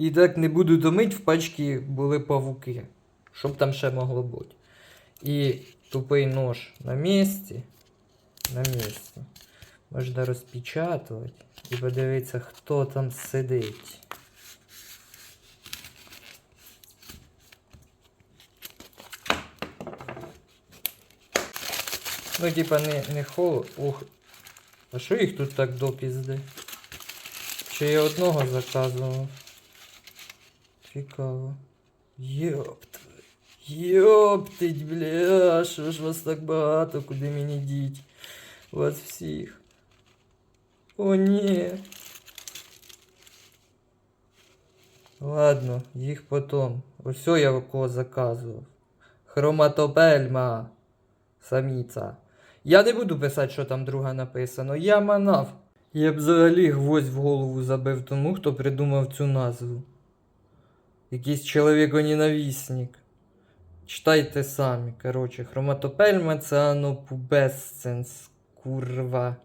І так не буду домить, в пачці були павуки. Щоб там ще могло бути. І тупий нож на місці. На місці. Можна розпечатувати і подивитися, хто там сидить. Ну, типа, не, не холод. Ух. А що їх тут так до пізди? Чи я одного заказував? Цікаво. Йопт. Йоптить, бля, що ж вас так багато, куди мені діть? Вас всіх. О, ні. Ладно, їх потом. Ось я кого заказував. Хроматопельма. Саміця. Я не буду писати, що там друга написано. Я манав. Я б взагалі гвоздь в голову забив тому, хто придумав цю назву. Якийсь чоловіконенавісник. Читайте самі. Коротше, хроматопельма це анопубесценс. Курва.